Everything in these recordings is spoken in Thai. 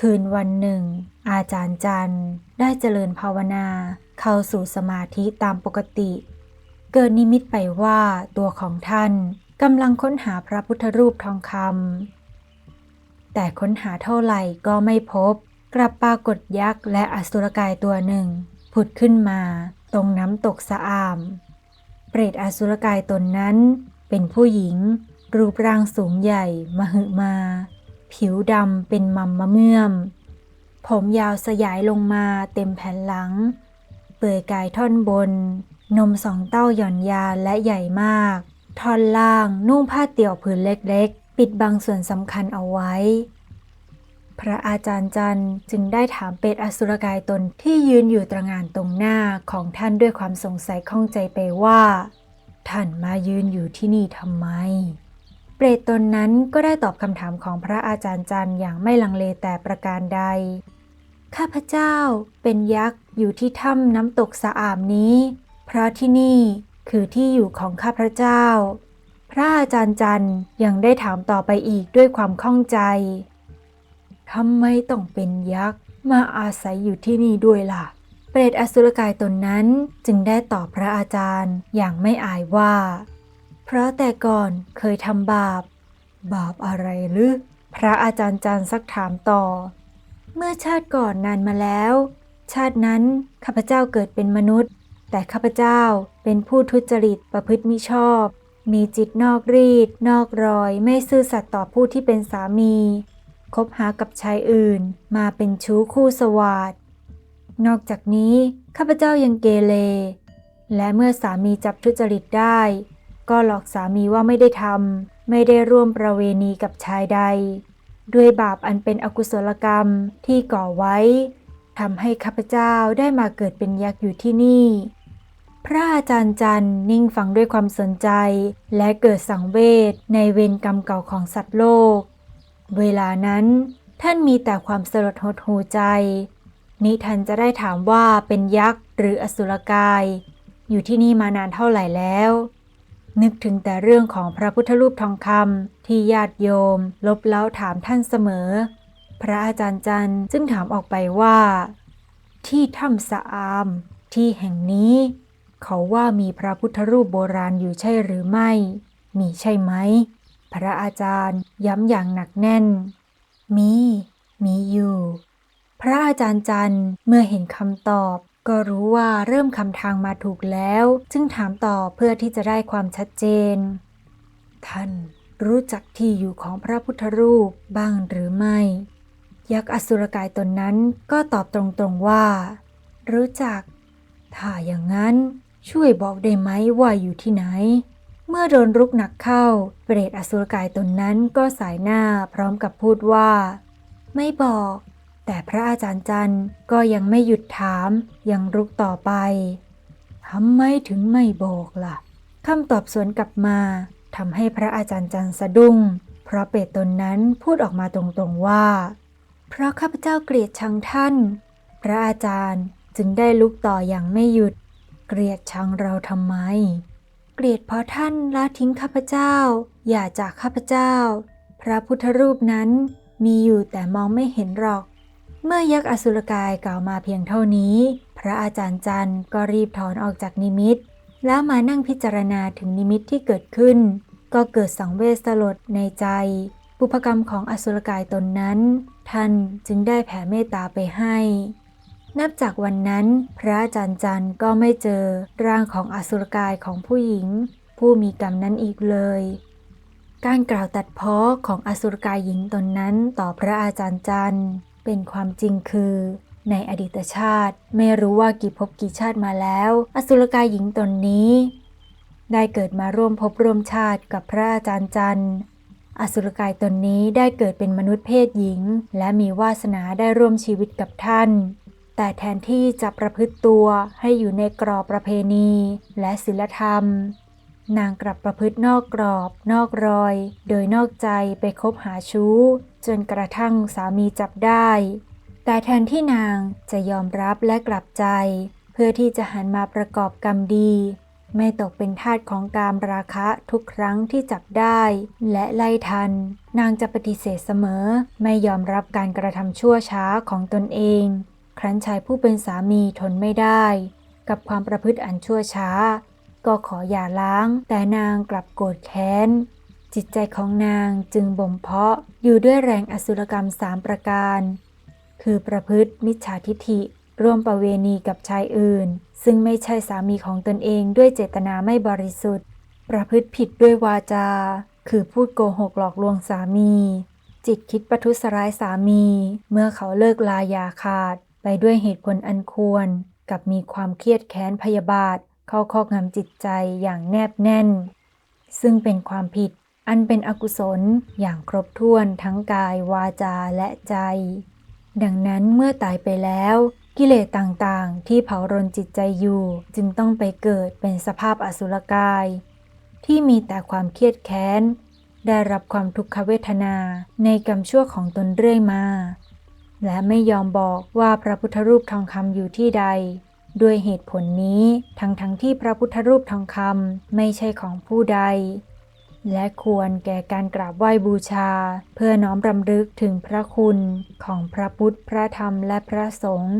คืนวันหนึ่ง อาจารย์จันได้เจริญภาวนา เข้าสู่สมาธิตามปกติ เกิดนิมิตไปว่าตัวของท่านกำลังค้นหาพระพุทธรูปทองคำแต่ค้นหาเท่าไหร่ก็ไม่พบ กลับปรากฏยักษ์และอสุรกายตัวหนึ่ง ผุดขึ้นมา ตรงน้ำตกสะอาม เปรตอสุรกายตนนั้น เป็นผู้หญิง รูปร่างสูงใหญ่มหึมา ผิวดำเป็นมัมมะเมื่อม ผมยาวสยายลงมาเต็มแผ่นหลัง เปลือยกายท่อนบน นมสองเต้าหย่อนยานและใหญ่มาก ท่อนล่างนุ่งผ้าเตี่ยวผืนเล็กๆ ปิดบังส่วนสำคัญเอาไว้ พระอาจารย์จันทร์จึงได้ถามเปรตอสุรกายตนที่ยืนอยู่ตระงานตรงหน้าของท่านด้วยความสงสัยข้องใจไปว่า ท่านมายืนอยู่ที่นี่ทำไม เปรตตนนั้นก็ได้ตอบคำถามของพระอาจารย์จันทร์อย่างไม่ลังเลแต่ประการใด ข้าพเจ้าเป็นยักษ์อยู่ที่ถ้ำน้ำตกสะอามนี้ เพราะที่นี่คือที่อยู่ของข้าพเจ้า พระอาจารย์จันทร์ยังได้ถามต่อไปอีกด้วยความข้องใจทำไมต้องเป็นยักษ์มาอาศัยอยู่ที่นี่ด้วยล่ะ เปรตอสุรกายตนนั้นจึงได้ตอบพระอาจารย์อย่างไม่อายว่า เพราะแต่ก่อนเคยทำบาป บาปอะไรหรือ พระอาจารย์จันทร์ซักถามต่อ เมื่อชาติก่อนนานมาแล้ว ชาตินั้นข้าพเจ้าเกิดเป็นมนุษย์ แต่ข้าพเจ้าเป็นผู้ทุจริตประพฤติมิชอบ มีจิตนอกรีด นอกรอย ไม่ซื่อสัตย์ต่อผู้ที่เป็นสามี คบหากับชายอื่น มาเป็นชู้คู่สวาดนอกจากนี้ข้าพเจ้ายังเกเรและเมื่อสามีจับทุจริตได้ ก็หลอกสามีว่าไม่ได้ทำไม่ได้ร่วมประเวณีกับชายใด ด้วยบาปอันเป็นอกุศลกรรมที่ก่อไว้ทำให้ข้าพเจ้าได้มาเกิดเป็นยักษ์อยู่ที่นี่ พระอาจารย์จันนิ่งฟังด้วยความสนใจ และเกิดสังเวชในเวรกรรมเก่าของสัตว์โลก เวลานั้นท่านมีแต่ความสลดหดหูใจ นิทันจะได้ถามว่าเป็นยักษ์หรืออสุรกาย อยู่ที่นี่มานานเท่าไหร่แล้ว นึกถึงแต่เรื่องของพระพุทธรูปทองคำที่ญาติโยม ลบเล้าถามท่านเสมอ พระอาจารย์จันทร์จึงถามออกไปว่า ที่ถ้ำสะอาม ที่แห่งนี้ เขาว่ามีพระพุทธรูปโบราณอยู่ใช่หรือไม่ มีใช่ไหม พระอาจารย์ย้ำอย่างหนักแน่น มี มีอยู่ พระอาจารย์จันทร์เมื่อเห็นคำตอบ ก็รู้ว่าเริ่มคำทางมาถูกแล้ว จึงถามต่อเพื่อที่จะได้ความชัดเจน ท่านรู้จักที่อยู่ของพระพุทธรูปบ้างหรือไม่ ยักษ์อสุรกายตนนั้นก็ตอบตรงๆว่า รู้จัก ถ้าอย่างนั้นช่วยบอกได้ไหมว่าอยู่ที่ไหน เมื่อโดนรุกหนักเข้า เปรตอสุรกายตนนั้นก็สายหน้าพร้อมกับพูดว่า ไม่บอก แต่พระอาจารย์จันทร์ก็ยังไม่หยุดถาม ยังรุกต่อไปทำไมถึงไม่บอกล่ะคำตอบสวนกลับมาทำให้พระอาจารย์จันทร์สะดุ้ง เพราะเปรตตนนั้นพูดออกมาตรงๆว่า เพราะข้าพเจ้าเกลียดชังท่าน พระอาจารย์จึงได้ลุกต่ออย่างไม่หยุด เกลียดชังเราทำไม เกลียดเพราะท่านละทิ้งข้าพเจ้า อย่าจากข้าพเจ้า พระพุทธรูปนั้นมีอยู่แต่มองไม่เห็นหรอก เมื่อยักษ์อสุรกายกล่าวมาเพียงเท่านี้ พระอาจารย์จันทร์ก็รีบถอนออกจากนิมิต แล้วมานั่งพิจารณาถึงนิมิตที่เกิดขึ้น ก็เกิดสังเวชสลดในใจบุพกรรมของอสุรกายตนนั้น ท่านจึงได้แผ่เมตตาไปให้ นับจากวันนั้น พระอาจารย์จันทร์ก็ไม่เจอร่างของอสุรกายของผู้หญิง ผู้มีกรรมนั้นอีกเลย การกล่าวตัดเพ้อของอสุรกายหญิงตนนั้นต่อพระอาจารย์จันทร์ เป็นความจริงคือในอดีตชาติไม่รู้ว่ากี่ภพกี่ชาติมาแล้ว อสุรกายหญิงตนนี้ ได้เกิดมาร่วมภพร่วมชาติกับพระอาจารย์จันทร์อสุรกายตนนี้ได้เกิดเป็นมนุษย์เพศหญิง และมีวาสนาได้ร่วมชีวิตกับท่าน แต่แทนที่จะประพฤติตัวให้อยู่ในกรอบประเพณีและศีลธรรม นางกลับประพฤตินอกกรอบ นอกรอย โดยนอกใจไปคบหาชู้ จนกระทั่งสามีจับได้ แต่แทนที่นางจะยอมรับและกลับใจ เพื่อที่จะหันมาประกอบกรรมดี ไม่ตกเป็นทาสของกามราคะทุกครั้งที่จับได้ และไล่ทัน นางจะปฏิเสธเสมอ ไม่ยอมรับการกระทำชั่วช้าของตนเอง ครั้นชายผู้เป็นสามีทนไม่ได้ กับความประพฤติอันชั่วช้า ก็ขออย่าล้าง แต่นางกลับโกรธแค้น จิตใจของนางจึงบ่มเพาะอยู่ด้วยแรงอสุรกรรมสามประการ คือประพฤติมิจฉาทิฐิ ร่วมประเวณีกับชายอื่น ซึ่งไม่ใช่สามีของตนเองด้วยเจตนาไม่บริสุทธิ์ ประพฤติผิดด้วยวาจา คือพูดโกหกหลอกลวงสามี จิตคิดประทุษร้ายสามี เมื่อเขาเลิกลายาขาด ไปด้วยเหตุผลอันควร กับมีความเครียดแค้นพยาบาท เข้าครอบงำจิตใจอย่างแนบแน่น ซึ่งเป็นความผิด อันเป็นอกุศลอย่างครบถ้วนทั้งกายวาจาและใจ ดังนั้นเมื่อตายไปแล้ว กิเลสต่างๆ ที่เผารนจิตใจอยู่ จึงต้องไปเกิดเป็นสภาพอสุรกาย ที่มีแต่ความเครียดแค้น ได้รับความทุกขเวทนาในกรรมชั่วของตนเรื่อยมา และไม่ยอมบอกว่าพระพุทธรูปทองคำอยู่ที่ใดด้วยเหตุผลนี้ทั้งทั้งๆที่พระพุทธรูปทองคำไม่ใช่ของผู้ใด และควรแก่การกราบไหว้บูชา เพื่อน้อมรำลึกถึงพระคุณของพระพุทธ พระธรรมและพระสงฆ์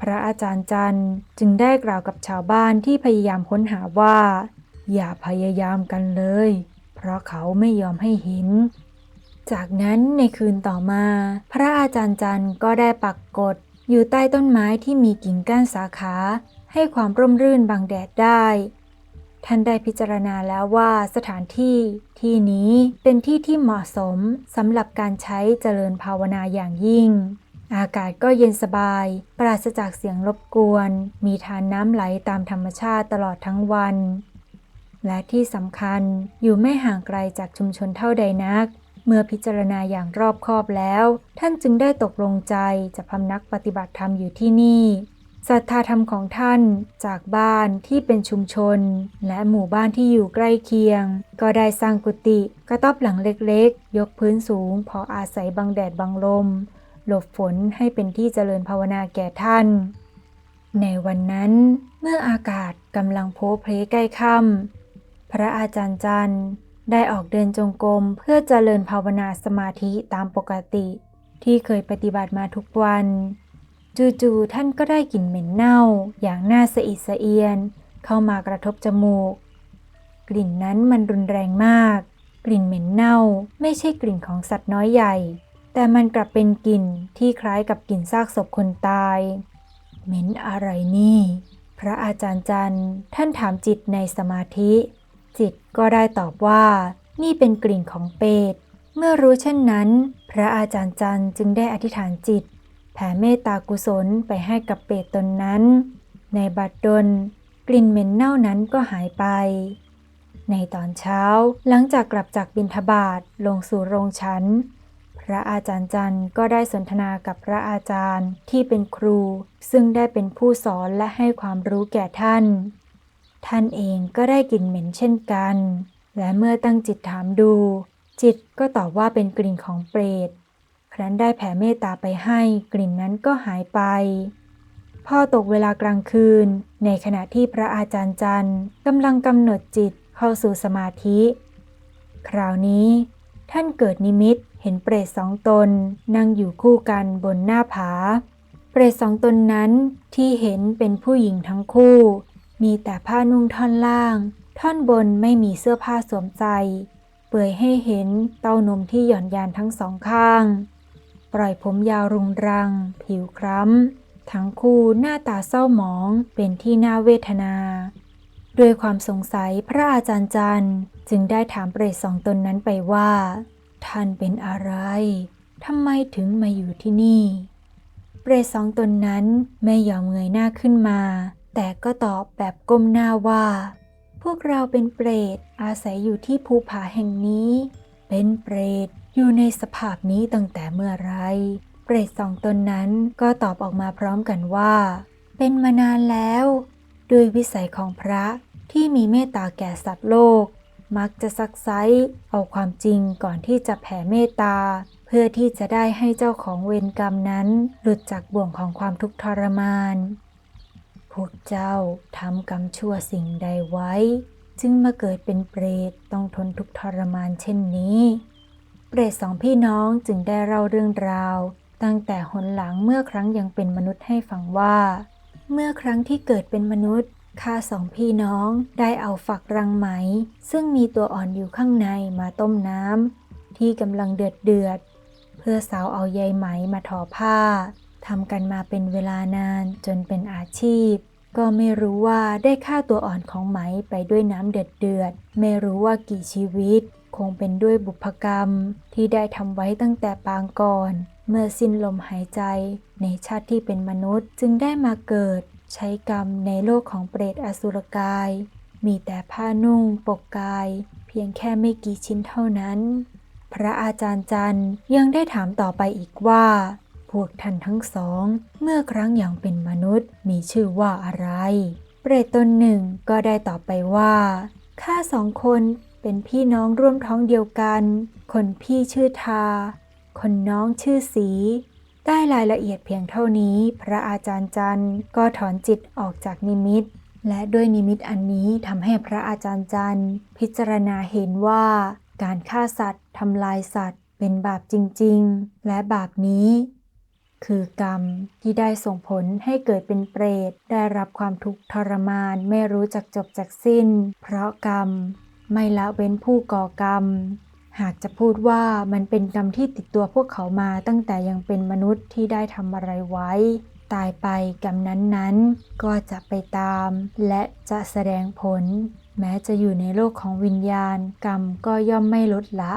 พระอาจารย์จันทร์จึงได้กล่าวกับชาวบ้านที่พยายามค้นหาว่า อย่าพยายามกันเลย เพราะเขาไม่ยอมให้เห็น จากนั้นในคืนต่อมา พระอาจารย์จันทร์ก็ได้ปักกฎอยู่ใต้ต้นไม้ที่มีกิ่งก้านสาขา ให้ความร่มรื่นบังแดดได้ ท่านได้พิจารณาแล้วว่าสถานที่ที่นี้เป็นที่ที่เหมาะสมสำหรับการใช้เจริญภาวนาอย่างยิ่ง อากาศก็เย็นสบาย ปราศจากเสียงรบกวน มีทานน้ำไหลตามธรรมชาติตลอดทั้งวัน และที่สำคัญอยู่ไม่ห่างไกลจากชุมชนเท่าใดนัก เมื่อพิจารณาอย่างรอบคอบแล้ว ท่านจึงได้ตกลงใจจะพำนักปฏิบัติธรรมอยู่ที่นี่ ศรัทธาธรรมของท่านจากบ้านที่เป็นชุมชน และหมู่บ้านที่อยู่ใกล้เคียง ก็ได้สร้างกุฏิกระต๊อบหลังเล็กๆ ยกพื้นสูง พออาศัยบังแดดบังลม หลบฝนให้เป็นที่เจริญภาวนาแก่ท่าน ในวันนั้น เมื่ออากาศกำลังโพเพลใกล้ค่ำพระอาจารย์จันทร์ได้ออกเดินจงกรมเพื่อเจริญภาวนาสมาธิตามปกติ ที่เคยปฏิบัติมาทุกวัน จู่ๆท่านก็ได้กลิ่นเหม็นเน่าอย่างน่าสะอิดสะเอียน เข้ามากระทบจมูก กลิ่นนั้นมันรุนแรงมาก กลิ่นเหม็นเน่าไม่ใช่กลิ่นของสัตว์น้อยใหญ่ แต่มันกลับเป็นกลิ่นที่คล้ายกับกลิ่นซากศพคนตาย เหม็นอะไรนี่ พระอาจารย์จันทร์ท่านถามจิตในสมาธิ จิตก็ได้ตอบว่า นี่เป็นกลิ่นของเปรตเมื่อรู้เช่นนั้น พระอาจารย์จันทร์จึงได้อธิษฐานจิต แผ่เมตตากุศลไปให้กับเปรตตนนั้น ในบัดดลกลิ่นเหม็นเน่านั้นก็หายไป ในตอนเช้าหลังจากกลับจากบิณฑบาตลงสู่โรงฉันพระอาจารย์จันทร์ก็ได้สนทนากับพระอาจารย์ที่เป็นครู ซึ่งได้เป็นผู้สอนและให้ความรู้แก่ท่าน ท่านเองก็ได้กลิ่นเหม็นเช่นกัน และเมื่อตั้งจิตถามดู จิตก็ตอบว่าเป็นกลิ่นของเปรต ครั้นได้แผ่เมตตาไปให้กลิ่นนั้นก็หายไป พอตกเวลากลางคืน ในขณะที่พระอาจารย์จันทร์กำลังกำหนดจิตเข้าสู่สมาธิ คราวนี้ ท่านเกิดนิมิตเห็นเปรตสองตนนั่งอยู่คู่กันบนหน้าผา เปรตสองตนนั้นที่เห็นเป็นผู้หญิงทั้งคู่ มีแต่ผ้านุ่งท่อนล่าง ท่อนบนไม่มีเสื้อผ้าสวมใส่เปื่อยให้เห็นเต้านมที่หย่อนยานทั้งสองข้าง ปล่อยผมยาวรุงรัง ผิวคล้ำ ทั้งคู่หน้าตาเศร้าหมองเป็นที่น่าเวทนา ด้วยความสงสัยพระอาจารย์จันจึงได้ถามเปรตสองตนนั้นไปว่า ท่านเป็นอะไรทำไมถึงมาอยู่ที่นี่ เปรตสองตนนั้นไม่ยอมเงยหน้าขึ้นมา แต่ก็ตอบแบบก้มหน้าว่า พวกเราเป็นเปรตอาศัยอยู่ที่ภูผาแห่งนี้ เป็นเปรต อยู่ในสภาพนี้ตั้งแต่เมื่อไร เปรตสองตนนั้นก็ตอบออกมาพร้อมกันว่า เป็นมานานแล้วด้วยวิสัยของพระที่มีเมตตาแก่สัตว์โลก มักจะซักไซเอาความจริงก่อนที่จะแผ่เมตตา เพื่อที่จะได้ให้เจ้าของเวรกรรมนั้น หลุดจากบ่วงของความทุกข์ทรมานพพวกเจ้าทำกรรมชั่วสิ่งใดไว้ จึงมาเกิดเป็นเปรตต้องทนทุกข์ทรมานเช่นนี้ เปรตสองพี่น้องจึงได้เล่าเรื่องราว ตั้งแต่หนหลังเมื่อครั้งยังเป็นมนุษย์ให้ฟังว่า เมื่อครั้งที่เกิดเป็นมนุษย์ข้าสองพี่น้องได้เอาฝักรังไหม ซึ่งมีตัวอ่อนอยู่ข้างในมาต้มน้ำที่กำลังเดือดเดือดๆเพื่อสาวเอาใยไหมมาทอผ้าทำกันมาเป็นเวลานานจนเป็นอาชีพ ก็ไม่รู้ว่าได้ฆ่าตัวอ่อนของไหมไปด้วยน้ำเดือดเดือดๆไม่รู้ว่ากี่ชีวิต คงเป็นด้วยบุพกรรมที่ได้ทำไว้ตั้งแต่ปางก่อน เมื่อสิ้นลมหายใจ ในชาติที่เป็นมนุษย์จึงได้มาเกิด ใช้กรรมในโลกของเปรตอสุรกาย มีแต่ผ้านุ่งปกกาย เพียงแค่ไม่กี่ชิ้นเท่านั้น พระอาจารย์จันยังได้ถามต่อไปอีกว่า พวกท่านทั้งสอง เมื่อครั้งอยังเป็นมนุษย์มีชื่อว่าอะไร เปรตตนหนึ่งก็ได้ตอบไปว่าข้าสองคน เป็นพี่น้องร่วมท้องเดียวกัน คนพี่ชื่อทา คนน้องชื่อสี ได้รายละเอียดเพียงเท่านี้ พระอาจารย์จันทร์ก็ถอนจิตออกจากนิมิต และด้วยนิมิตอันนี้ทำให้พระอาจารย์จันทร์พิจารณาเห็นว่า การฆ่าสัตว์ทำลายสัตว์ เป็นบาปจริง ๆ และบาปนี้คือกรรมที่ได้ส่งผลให้เกิดเป็นเปรต ได้รับความทุกข์ทรมานไม่รู้จักจบจากสิ้น เพราะกรรม ไม่ละเว้นผู้ก่อกรรม หากจะพูดว่ามันเป็นกรรมที่ติดตัวพวกเขามาตั้งแต่ยังเป็นมนุษย์ที่ได้ทำอะไรไว้ ตายไปกรรมนั้นๆ ก็จะไปตาม และจะแสดงผล แม้จะอยู่ในโลกของวิญญาณ กรรมก็ย่อมไม่ลดละ